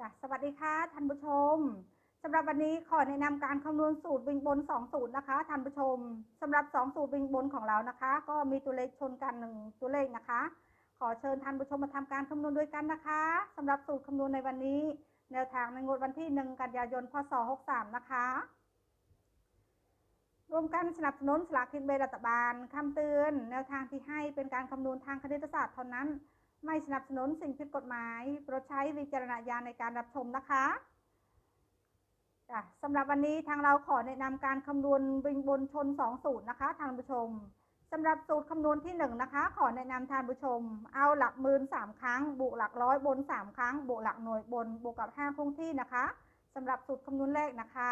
จ้ะสวัสดีค่ะท่านผู้ชมสำหรับวันนี้ขอแนะนำการคำนวณสูตรวิ่งบน 2 สูตรนะคะท่านผู้ชมสำหรับ 2 สูตรวิ่งบนของเรานะคะ ก็มีตัวเลขชนกันหนึ่งตัวเลขนะคะ ขอเชิญท่านผู้ชมมาทำการคำนวณด้วยกันนะคะสำหรับสูตรคำนวณในวันนี้ แนวทางในงวดวันที่ 1 กันยายน พศ 63 นะคะรวมกันสนับสนุนสลากกินแบ่งรัฐบาลคำเตือน แนวทางที่ให้เป็นการคำนวณทางคณิตศาสตร์เท่านั้น ไม่สนับสนุนสิ่งผิดกฎหมายโปรดใช้วิจารณญาณในการรับชมนะคะจ้ะสำหรับวันนี้ทางเราขอแนะนำการคำนวณวิงบนชน 2 สูตรนะคะ ทานผู้ชมสำหรับสูตรคำนวณที่ 1 นะคะ ขอแนะนำทานผู้ชม เอาหลักหมื่นสามครั้ง บวกหลักร้อยบน 3 ครั้ง บวกหลักหน่วยบน บวกกับ 5 คงที่นะคะสำหรับสูตรคำนวณแรกนะคะ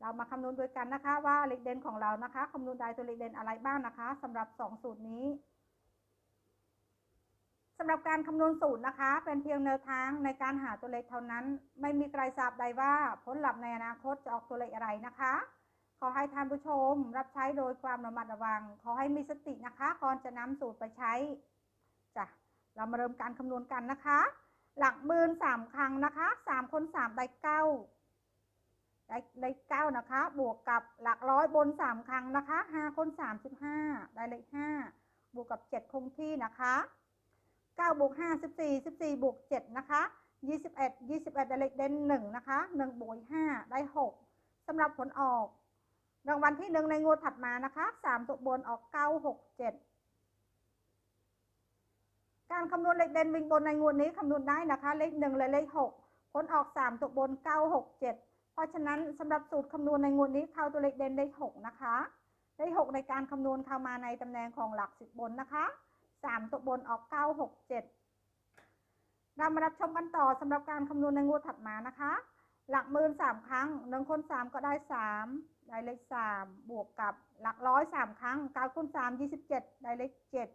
เรามาคำนวณด้วยกันนะคะว่าเลขเด่นของเรานะคะคำนวณได้ตัวเลขเด่นอะไรบ้างนะคะสำหรับ 2 สูตรนี้ำหรับการคำนวณสูตรนะคะ เป็นเพียงแนวทางในการหาตัวเลขเท่านั้น ไม่มีใครทราบใดว่าผลลัพธ์ในอนาคตจะออกตัวเลขอะไรนะคะ ขอให้ท่านผู้ชมรับใช้โดยความระมัดระวัง ขอให้มีสตินะคะก่อนจะนำสูตรไปใช้จ้ะเรามาเริ่มการคำนวณกันนะคะ หลักหมื่นสามครั้งนะคะสามคนสามได้เก้าได้ได้เก้านะคะ บวกกับหลักร้อยบนสามครั้งนะคะห้าคนสามสิบห้าได้เลขห้าบวกกับเจ็ดคงที่นะคะ 9บวก5 14 14บวก7นะคะ21 21ได้เลขเด่น1นะคะ1บวก5ได้ 6สำหรับผลออก รางวัลที่ 1 ในงวดถัดมานะคะ 3 ตัวบนออก 9 6 7การคำนวณเลขเด่นวิ่งบนในงวดนี้คำนวณได้นะคะ เลข1และเลข6ผลออก3ตัวบน9 6 7เพราะฉะนั้นสำหรับสูตรคำนวณในงวดนี้เข้าตัวเลขเด่นได้6นะคะได้6ในการคำนวณเข้ามาในตำแหน่งของหลัก10บนนะคะ สามตัวบนออกเก้าหกเจ็ดเรามารับชมกันต่อสำหรับการคำนวณในงวดถัดมานะคะ หลักหมื่นสามครั้งหนึ่งคนสามก็ได้สามได้เลขสามบวกกับหลักร้อยสามครั้งเก้าคูณสามยี่สิบเจ็ดได้เลขเจ็ด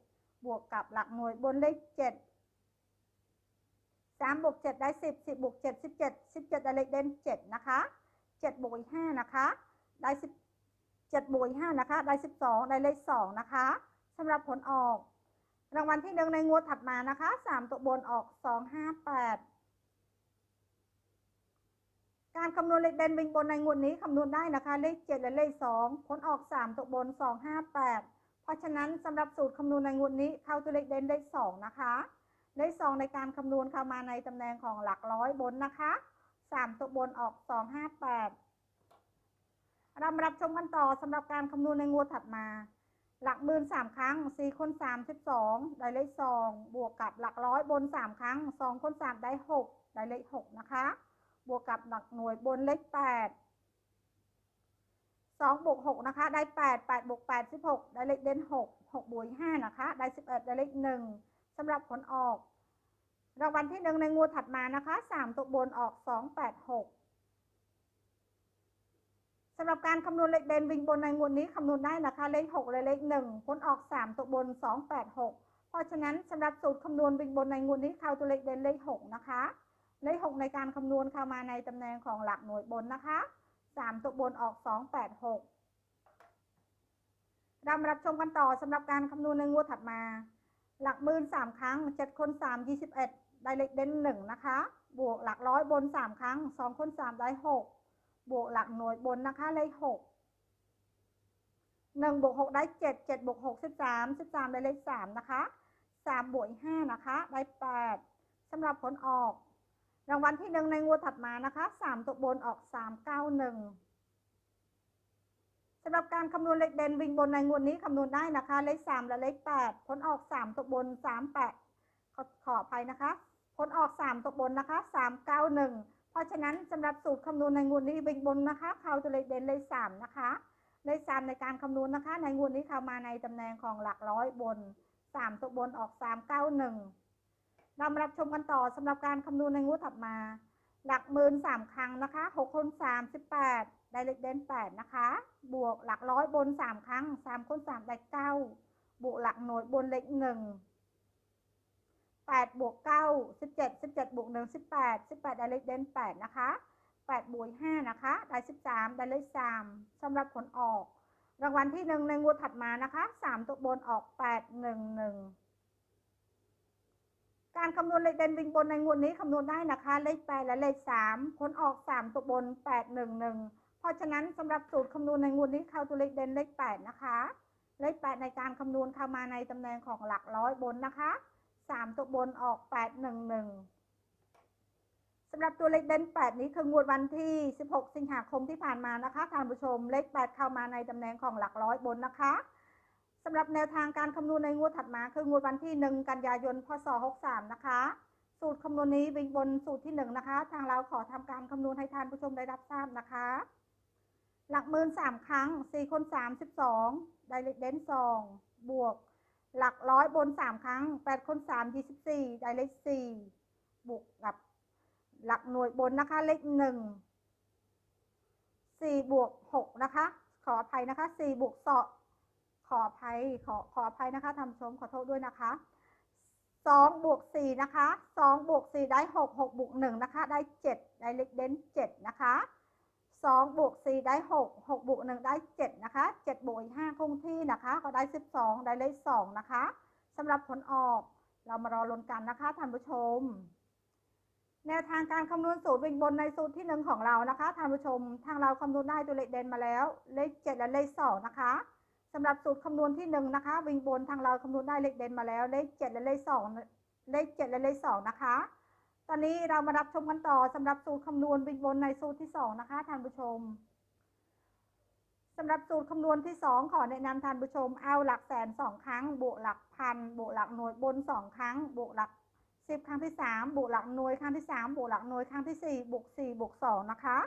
บวกกับหลักหน่วยบนเลขเจ็ดสามบวกเจ็ดได้สิบสิบบวกเจ็ดสิบเจ็ดสิบเจ็ดได้เลขเด่นเจ็ดนะคะเจ็ดบวกอีกห้านะคะได้สิบเจ็ดบวกอีกห้านะคะได้สิบสองได้เลขสองนะคะสำหรับผลออก รางวัลที่หนึ่งในงวดถัดมานะคะสามตัวบนออกสองห้าแปดการคำนวณเลขเด่นวิ่งบนในงวดนี้คำนวณได้นะคะ เลขเจ็ดและเลขสองผลออกสามตัวบนสองห้าแปดเพราะฉะนั้นสำหรับสูตรคำนวณในงวดนี้เข้าตัวเลขเด่นได้สองนะคะเลขสองในการคำนวณเข้ามาในตำแหน่งของหลักร้อยบนนะคะสามตัวบนออกสองห้าแปดเรามารับชมกันต่อสำหรับการคำนวณในงวดถัดมา หลักหมื่นสามครั้งสี่คนสามสิบสองได้เลขสองบวกกับหลักร้อยบนสามครั้งสองคนสามได้หกได้เลขหกนะคะ บวกกับหลักหน่วยบนเลขแปดสองบวกหกนะคะ ได้แปดแปดบวกแปดสิบหกได้เลขเด่นหกหกบวกห้านะคะ ได้สิบเอ็ดได้เลขหนึ่งสำหรับผลออกรางวัลที่หนึ่งในงวดถัดมานะคะสามตัวบนออกสองแปดหก สำหรับการคำนวณเลขเด่นวิ่งบนในงวดนี้คำนวณได้นะคะเลข6และเลข1ผลออก 3 ตัวบน 2 8 6 เพราะฉะนั้นสำหรับสูตรคำนวณวิ่งบนในงวดนี้เข้าตัวเลขเด่นเลข 6 นะคะ เลข 6 ในการคำนวณเข้ามาในตำแหน่งของหลักหน่วยบนนะคะ 3 ตัวบนออก 2 8 6 เรามารับชมกันต่อสำหรับการคำนวณในงวดถัดมา หลักหมื่น3ครั้ง 7 คน 3 21 ได้เลขเด่น1นะคะ บวกหลักร้อยบน 3 ครั้ง 2 คน 3 ได้ 6 บวกหลักหน่วยบนนะคะเลขหกหนึ่งบวกหกได้เจ็ดเจ็ดบวกหกสิบสามสิบสามได้เลขสามนะคะสามบวกห้านะคะ ได้แปดสำหรับผลออก รางวัลที่หนึ่งในงวดถัดมานะคะสามตัวบนออกสามเก้าหนึ่งสำหรับการคำนวณเลขเด่นวิ่งบนในงวดนี้คำนวณได้นะคะ เลขสามและเลขแปดผลออกสามตัวบนสามแปดขอขออภัยนะคะ ผลออกสามตัวบนนะคะสามเก้าหนึ่ง ราะฉะนั้นสำหรับสูตรคำนวณในงวดนี้วิ่งบนนะคะเขาตัวเลขเด่นเลขสามนะคะเลขสามในการคำนวณนะคะ ในงวดนี้เข้ามาในตำแหน่งของหลักร้อยบนสามตัวบนออกสามเก้าหนึ่งเรามารับชมกันต่อสำหรับการคำนวณในงวดถัดมา หลักหมื่นสามครั้งนะคะหกคนสามสิบแปดได้เลขเด่นแปดนะคะ บวกหลักร้อยบนสามครั้งสามคนสามได้เก้าบวกหลักหน่วยบนเลขหนึ่ง แปดบวกเก้าสิบเจ็ดสิบเจ็ดบวกหนึ่งสิบแปดสิบแปดได้เลขเด่นแปดนะคะแปดบวกห้านะคะได้สิบสามได้เลขสามสำหรับผลออก รางวัลที่หนึ่งในงวดถัดมานะคะสามตัวบนออกแปดหนึ่งหนึ่งการคำนวณเลขเด่นวิ่งบนในงวดนี้คำนวณได้นะคะ เลขแปดและเลขสามผลออกสามตัวบนแปดหนึ่งหนึ่งเพราะฉะนั้นสำหรับสูตรคำนวณในงวดนี้เข้าตัวเลขเด่นเลขแปดนะคะ เลขแปดในการคำนวณเข้ามาในตำแหน่งของหลักร้อยบนนะคะ สามตัวบนออกแปดหนึ่งหนึ่งสำหรับตัวเลขเด่นแปดนี้คืองวดวันที่16สิงหาคมที่ผ่านมานะคะท่านผู้ชมเลขแปดเข้ามาในตำแหน่งของหลักร้อยบนนะคะสำหรับแนวทางการคำนวณในงวดถัดมา คืองวดวันที่1กันยายนพศ63นะคะสูตรคำนวณนี้วิ่งบนสูตรที่1นะคะ ทางเราขอทำการคำนวณให้ท่านผู้ชมได้รับทราบนะคะ หลักหมื่นสามครั้งสี่คนสามสิบสองได้เลขเด่นสองบวก หลักร้อยบนสามครั้งแปดคนสามยี่สิบสี่ได้เลขสี่บวกกับ หลักหน่วยบนนะคะเลขหนึ่งสี่บวกหกนะคะ ขออภัยนะคะสี่บวกสอขออภัยขอขออภัยนะคะทำชมขอโทษด้วยนะคะสองบวกสี่นะคะสองบวกสี่ได้หกหกบวกหนึ่งนะคะ ได้เจ็ดได้เลขเด่นเจ็ดนะคะ สองบวกสี่ได้หกหกบวกหนึ่งได้เจ็ดนะคะเจ็ดบวกอีกห้าคงที่นะคะ ก็ได้สิบสองได้เลขสองนะคะสำหรับผลออกเรามารอลุ้นกันนะคะท่านผู้ชม แนวทางการคำนวณสูตรวิ่งบนในสูตรที่หนึ่งของเรานะคะท่านผู้ชม ทางเราคำนวณได้ตัวเลขเด่นมาแล้ว เลขเจ็ดและเลขสองนะคะสำหรับสูตรคำนวณที่หนึ่งนะคะ วิ่งบนทางเราคำนวณได้เลขเด่นมาแล้ว เลขเจ็ดและเลขสองเลขเจ็ดและเลขสองนะคะ ตอนนี้เรามารับชมกันต่อสำหรับสูตรคำนวณวิ่งบนในสูตรที่สองนะคะท่านผู้ชมสำหรับสูตรคำนวณที่สองขอแนะนำท่านผู้ชม เอาหลักแสนสองครั้งบวกหลักพันบวกหลักหน่วยบนสองครั้งบวกหลักสิบครั้งที่สามบวกหลักหน่วยครั้งที่สามบวกหลักหน่วยครั้งที่สี่บวกสี่บวกสองนะคะ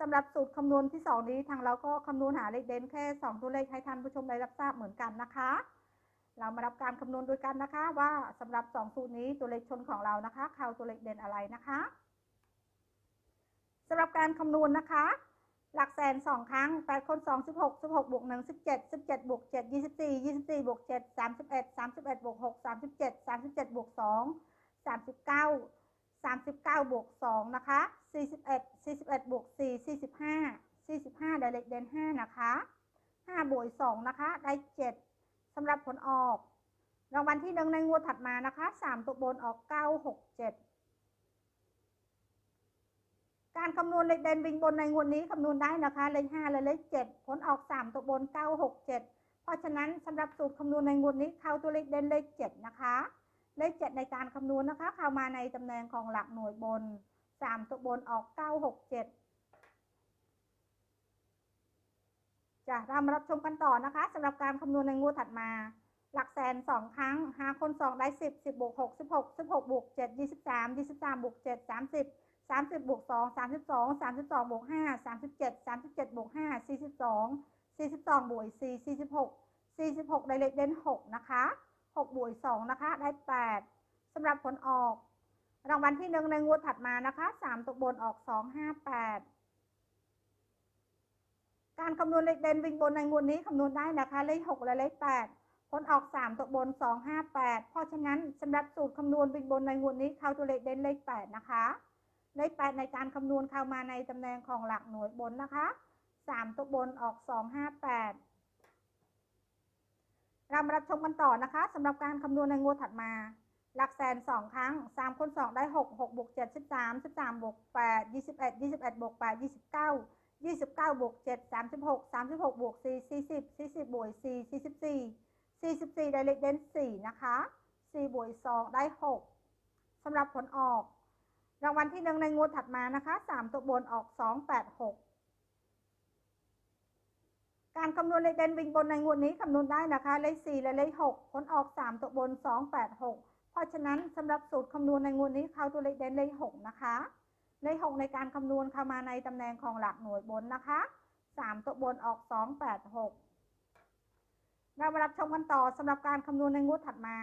สำหรับสูตรคำนวณที่สองนี้ทางเราก็คำนวณหาเลขเด่นแค่สองตัวเลขให้ท่านผู้ชมได้รับทราบเหมือนกันนะคะ เรามารับการคำนวณโดยกันนะคะ ว่าสำหรับสองสูตรนี้ตัวเลขชนของเรานะคะเข้าตัวเลขเด่นอะไรนะคะสำหรับการคำนวณนะคะ หลักแสนสองครั้งแปดคนสองสิบหกสิบหกบวกหนึ่งสิบเจ็ดสิบเจ็ดบวกเจ็ดยี่สิบสี่ยี่สิบสี่บวกเจ็ดสามสิบเอ็ดสามสิบเอ็ดบวกหกสามสิบเจ็ดสามสิบเจ็ดบวกสองสามสิบเก้าสามสิบเก้าบวกสองนะคะสี่สิบเอ็ดสี่สิบเอ็ดบวกสี่สี่สิบห้าสี่สิบห้าได้เลขเด่นห้านะคะห้าบวกสองนะคะ ได้เจ็ด สำหรับผลออก รางวัลที่หนึ่งในงวดถัดมานะคะสามตัวบนออกเก้าหกเจ็ดการคำนวณเลขเด่นวิ่งบนในงวดนี้คำนวณได้นะคะเลขห้าและเลขเจ็ดผลออกสามตัวบนเก้าหกเจ็ดเพราะฉะนั้นสำหรับสูตรคำนวณในงวดนี้เข้าตัวเลขเด่นเลขเจ็ดนะคะเลขเจ็ดในการคำนวณนะคะ เข้ามาในตำแหน่งของหลักหน่วยบนสามตัวบนออกเก้าหกเจ็ด จะเรามารับชมกันต่อนะคะสำหรับการคำนวณในงวดถัดมา หลักแสนสองครั้งหาคนสองได้สิบสิบบวกหกสิบหกสิบหกบวกเจ็ดยี่สิบสามยี่สิบสามบวกเจ็ดสามสิบสามสิบบวกสองสามสิบสองสามสิบสองบวกห้าสามสิบเจ็ดสามสิบเจ็ดบวกห้าสี่สิบสองสี่สิบสองบวกสี่สี่สิบหกสี่สิบหกได้เลขเด่นหกนะคะหกบวกสองนะคะได้แปดสำหรับผลออก รางวัลที่หนึ่งในงวดถัดมานะคะสามตัวบนออกสองห้าแปด การคำนวณเลขเด่นวิ่งบนในงวดนี้คำนวณได้นะคะเลขหกและเลขแปดผลออกสามตัวบนสองห้าแปดเพราะฉะนั้นสำหรับสูตรคำนวณวิ่งบนในงวดนี้เข้าตัวเลขเด่นเลขแปดนะคะเลขแปดในการคำนวณเข้ามาในตำแหน่งของหลักหน่วยบนนะคะสามตัวบนออกสองห้าแปดเรามารับชมกันต่อนะคะสำหรับการคำนวณในงวดถัดมา หลักแสนสองครั้งสามคนสองได้หกหกบวกเจ็ดสิบสามสิบสามบวกแปดยี่สิบเอ็ดยี่สิบเอ็ดบวกแปดยี่สิบเก้า ยี่สิบเก้าบวกเจ็ดสามสิบหกสามสิบหกบวกสี่สี่สิบสี่สิบบวกสี่สี่สิบสี่สี่สิบสี่ได้เลขเด่นสี่นะคะสี่บวกสองได้หกสำหรับผลออก รางวัลที่หนึ่งในงวดถัดมานะคะสามตัวบนออกสองแปดหกการคำนวณเลขเด่นวิ่งบนในงวดนี้คำนวณได้นะคะ เลข4และเลข6ผลออก3ตัวบน2 8 6เพราะฉะนั้นสำหรับสูตรคำนวณในงวดนี้เข้าตัวเลขเด่นเลข6นะคะ เลข6ในการคำนวณเข้ามาในตำแหน่งของหลักหน่วยบนนะคะ3ตัวบนออก2 8 6เรามารับชมกันต่อสำหรับการคำนวณในงวดถัดมา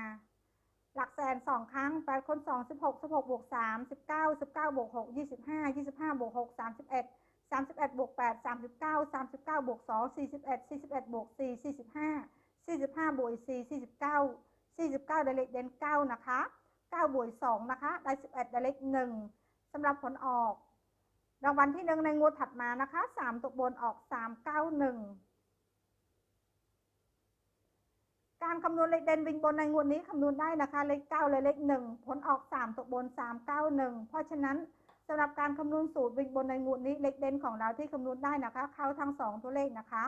หลักแสนสองครั้งแปดคนสองสิบหกสิบหกบวกสามสิบเก้าสิบเก้าบวกหกยี่สิบห้ายี่สิบห้าบวกหกสามสิบเอ็ดสามสิบเอ็ดบวกแปดสามสิบเก้าสามสิบเก้าบวกสองสี่สิบเอ็ดสี่สิบเอ็ดบวกสี่สี่สิบห้าสี่สิบห้าบวกสี่สี่สิบเก้าสี่สิบเก้าได้เลขเด่นเก้านะคะเก้าบวกสองนะคะ ได้สิบเอ็ดได้เลขหนึ่ง สำหรับผลออก รางวัลที่หนึ่งในงวดถัดมานะคะสามตัวบนออกสามเก้าหนึ่งการคำนวณเลขเด่นวิ่งบนในงวดนี้คำนวณได้นะคะ เลขเก้าและเลขหนึ่งผลออกสามตกบนสามเก้าหนึ่งเพราะฉะนั้นสำหรับการคำนวณสูตรวิ่งบนในงวดนี้เลขเด่นของเราที่คำนวณได้นะคะ เข้าทั้งสองตัวเลขนะคะ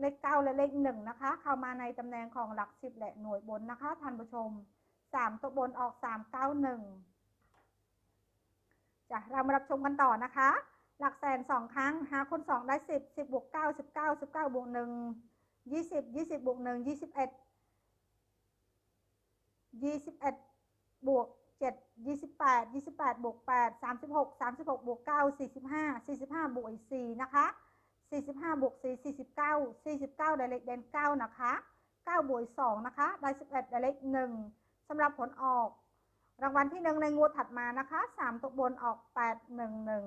เลขเก้าและเลขหนึ่งนะคะ เข้ามาในตำแหน่งของหลักสิบและหน่วยบนนะคะท่านผู้ชมสามตัวบนออกสามเก้าหนึ่ง จ้ะเรามารับชมกันต่อนะคะ หลักแสนสองครั้งหาคนสองได้สิบสิบบวกเก้าสิบเก้าสิบเก้าบวกหนึ่งยี่สิบยี่สิบบวกหนึ่งยี่สิบเอ็ดยี่สิบเอ็ดบวกเจ็ดยี่สิบแปดยี่สิบแปดบวกแปดสามสิบหกสามสิบหกบวกเก้าสี่สิบห้าสี่สิบห้าบวกอีกสี่นะคะ45บห้าบวก4 49 49ได้เลขเด่น9นะคะ9บวก2นะคะ ได้11ได้เลข1สำหรับผลออก รางวัลที่1ในงวดถัดมานะคะ3ตกบนออก8 1 1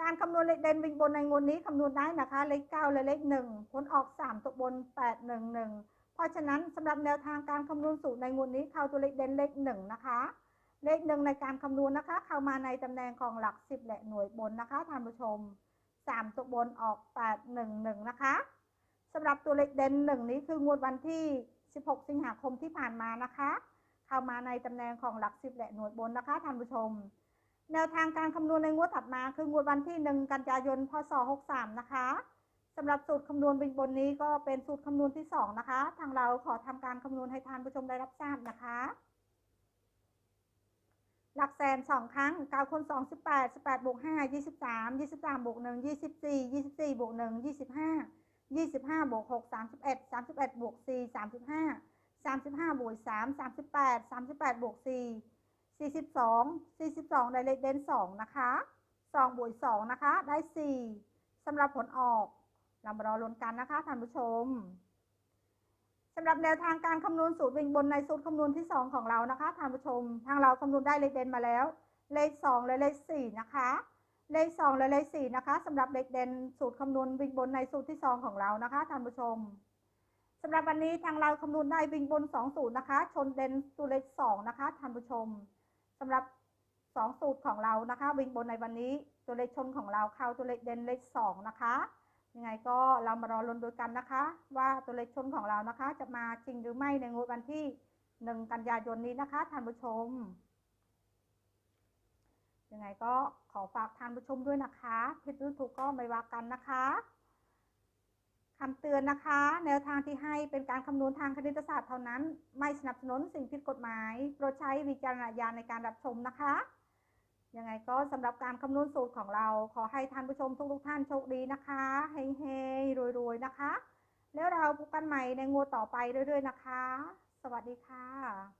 การคำนวณเลขเด่นวิ่งบนในงวดนี้คำนวณได้นะคะ เลข9และเลข1ผลออก3ตกบน8 1 1เพราะฉะนั้นสำหรับแนวทางการคำนวณสูตรในงวดนี้เข้าตัวเลขเด่นเลข1นะคะ เลขหนึ่งในการคำนวณนะคะ เข้ามาในตำแหน่งของหลักสิบและหน่วยบนนะคะท่านผู้ชมสามตัวบนออกแปดหนึ่งหนึ่งนะคะสำหรับตัวเลขเด่นหนึ่งนี้คืองวดวันที่ 16 สิงหาคมที่ผ่านมานะคะ เข้ามาในตำแหน่งของหลักสิบและหน่วยบนนะคะท่านผู้ชม แนวทางการคำนวณในงวดถัดมาคืองวดวันที่ 1 กันยายน พศ 63 นะคะสำหรับสูตรคำนวณบนนี้ก็เป็นสูตรคำนวณที่ 2 นะคะ ทางเราขอทำการคำนวณให้ท่านผู้ชมได้รับทราบนะคะหลักแสนสองครั้งเก้าคูณสองสิบแปดสิบแปดบวกห้ายี่สิบสามยี่สิบสามบวกหนึ่งยี่สิบสี่ยี่สิบสี่บวกหนึ่งยี่สิบห้า ยี่สิบห้าบวกหกสามสิบเอ็ดสามสิบเอ็ดบวกสี่สามสิบห้าสามสิบห้าบวกสามสามสิบแปดสามสิบแปดบวกสี่สี่สิบสองสี่สิบสองได้เลขเด่นสองนะคะสองบวกสองนะคะ ได้สี่สำหรับผลออก เรามารอลุ้นกันนะคะท่านผู้ชมสำหรับแนวทางการคำนวณสูตรวิ่งบนในสูตรคำนวณที่ 2 ของเรานะคะท่านผู้ชม ทางเราคำนวณได้เลขเด่นมาแล้ว เลข 2 และเลข 4 นะคะ เลข2และเลข4นะคะสำหรับเลขเด่นสูตรคำนวณวิ่งบนในสูตรที่2ของเรานะคะท่านผู้ชมสำหรับวันนี้ทางเราคำนวณได้วิ่งบน2สูตรนะคะ ชนเด่นตัวเลข2นะคะท่านผู้ชมสำหรับ2สูตรของเรานะคะ วิ่งบนในวันนี้ตัวเลขชนของเราเข้าตัวเลขเด่นเลข2นะคะยังไงก็เรามารอลุ้นดูกันนะคะ ว่าตัวเลขชนของเรานะคะ จะมาจริงหรือไม่ในงวดวันที่หนึ่งกันยายนนี้นะคะท่านผู้ชม ยังไงก็ขอฝากท่านผู้ชมด้วยนะคะผิดหรือถูกก็ไม่ว่ากันนะคะคำเตือนนะคะ แนวทางที่ให้เป็นการคำนวณทางคณิตศาสตร์เท่านั้น ไม่สนับสนุนสิ่งผิดกฎหมาย โปรดใช้วิจารณญาณในการรับชมนะคะ ยังไงก็สำหรับการคำนวณสูตรของเรา ขอให้ท่านผู้ชมทุกๆท่านโชคดีนะคะเฮงๆรวยๆนะคะ แล้วเราพบกันใหม่ในงวดต่อไปเรื่อยๆนะคะ สวัสดีค่ะ